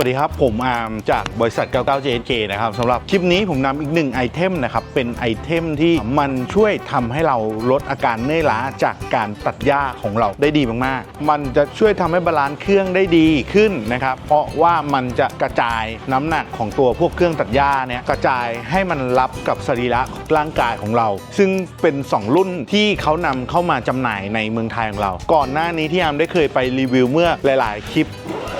วัสดีครับ ผมอาร์มจากบริษัท 99JNK นะครับสำหรับคลิปนี้ผมนำอีกหนึ่งไอเทมนะครับ เป็นไอเทมที่มันช่วยทำให้เราลดอาการเนื่อยล้าจากการตัดหญ้าของเราได้ดีมากๆ มันจะช่วยทำให้บาลานซ์เครื่องได้ดีขึ้นนะครับ เพราะว่ามันจะกระจายน้ำหนักของตัวพวกเครื่องตัดหญ้าเนี่ยกระจายให้มันรับกับสรีระร่างกายของเรา ซึ่งเป็น 2 รุ่นที่เขานำเข้ามาจำหน่ายในเมืองไทยของเรา ก่อนหน้านี้ที่อาร์มได้เคยไปรีวิวเมื่อหลาย ๆ คลิป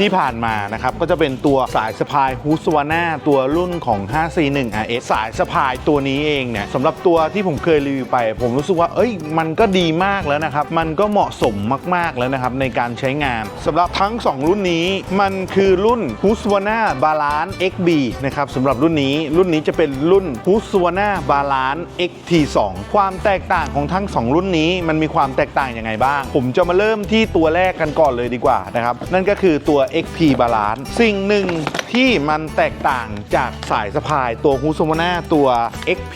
ที่ผ่านมานะครับก็จะเป็นตัวสายสะพายฮูสวาน่าตัวรุ่นของ 5C1 RS สายสะพายตัวนี้เองเนี่ยสำหรับตัวที่ผมเคยรีวิวไป ผมรู้สึกว่า เอ้ยมันก็ดีมากแล้วนะครับ มันก็เหมาะสมมาก ๆ แล้วนะครับ ในการใช้งานสำหรับทั้ง 2 รุ่นนี้มันคือรุ่น h u s w a n a Balance XB นะครับสำหรับรุ่นนี้รุ่นนี้จะเป็นรุ่น h u s w a n a Balance XT2 ความแตกต่างของทั้ง 2 รุ่นนี้มันมีความแตกต่างยังไงบ้าง ผมจะมาเริ่มที่ตัวแรกกันก่อนเลยดีกว่านะครับนั่นก็คือตัว XP Balance สิ่งหนึ่งที่มันแตกต่างจากสายสะพายตัว h u s w a n a ตัว XP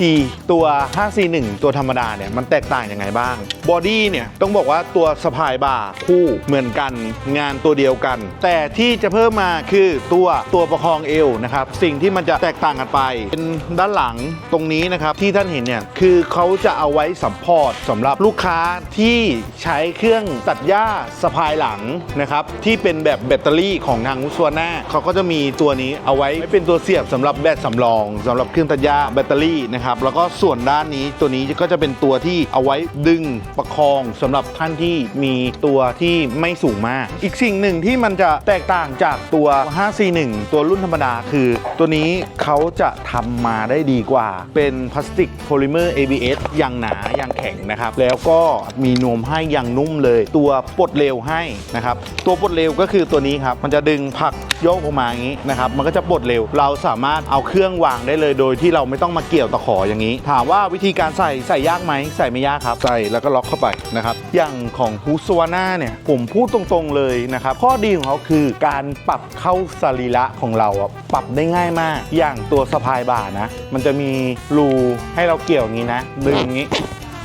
ตัว 5C1 ตัวธรรมดาเนี่ย มันแตกต่างยังไงบ้าง บอดี้เนี่ย ต้องบอกว่าตัวสะพายบ่าคู่เหมือนกันงานตัวเดียวกัน แต่ที่จะเพิ่มมาคือตัวตัวประคองเอวนะครับ สิ่งที่มันจะแตกต่างกันไป เป็นด้านหลังตรงนี้นะครับ ที่ท่านเห็นเนี่ย คือเขาจะเอาไว้สัมพอร์ตสำหรับลูกค้าที่ใช้เครื่องตัดหญ้าสะพายหลังนะครับที่เป็นแบบแบตเตอรี่ของทางอุสวนาเขาก็จะมีตัวนี้เอาไว้เป็นตัวเสียบสำหรับแบตสำรองสำหรับเครื่องตัดหญ้าแบตเตอรี่นะครับแล้วก็ส่วนด้านนี้ตัวนี้ก็จะเป็นตัวที่เอาไว้ดึงประคองสำหรับท่านที่มีตัวที่ไม่สูงมาก อีกสิ่งหนึ่งที่มันจะแตกต่างจากตัว 5C1 ตัวรุ่นธรรมดาคือ ตัวนี้เขาจะทำมาได้ดีกว่า เป็นพลาสติกโพลิเมอร์ ABS อย่างหนาอย่างแข็งนะครับ แล้วก็มีนวมให้อย่างนุ่มเลย ตัวปลดเร็วให้นะครับ ตัวปลดเร็วก็คือตัวนี้ครับมันจะดึงผักโยกออกมาอย่างนี้นะครับ มันก็จะปลดเร็ว เราสามารถเอาเครื่องวางได้เลยโดยที่เราไม่ต้องมาเกี่ยวตะขออย่างนี้ ถามว่าวิธีการใส่ใส่ยากไหมใส่ไม่ยากครับ ใส่แล้วก็ล็อกเข้าไปนะครับ อย่างของฮูสวาน่าเนี่ยผมพูดตรงๆเลยนะครับ ข้อดีของเขาคือการปรับเข้าสรีระของเราปรับได้ง่ายมาก อย่างตัวสะพายบ่านะ มันจะมีรูให้เราเกี่ยวอย่างนี้นะ ดึงอย่างนี้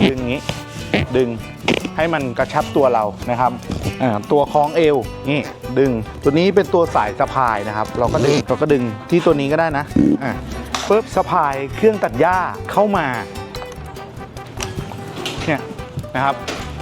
ดึงอย่างนี้ ดึงให้มันกระชับตัวเรานะครับตัวคล้องเอวนี่ดึง ตัวนี้เป็นตัวสายสะพายนะครับ เราก็ดึงเราก็ดึงที่ตัวนี้ก็ได้นะอ่าปุ๊บสะพายเครื่องตัดหญ้าเข้ามาเนี่ยนะครับ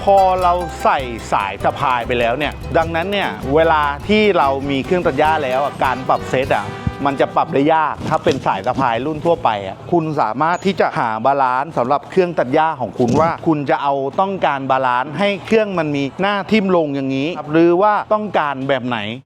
พอเราใส่สายสะพายไปแล้วเนี่ยดังนั้นเนี่ยเวลาที่เรามีเครื่องตัดหญ้าแล้วการปรับเซตอะ มันจะปรับได้ยาก ถ้าเป็นสายสะพายรุ่นทั่วไปอะคุณสามารถที่จะหาบาลานซ์สำหรับเครื่องตัดหญ้าของคุณว่า คุณจะเอาต้องการบาลานซ์ให้เครื่องมันมีหน้าทิ่มลงอย่างนี้หรือว่าต้องการแบบไหน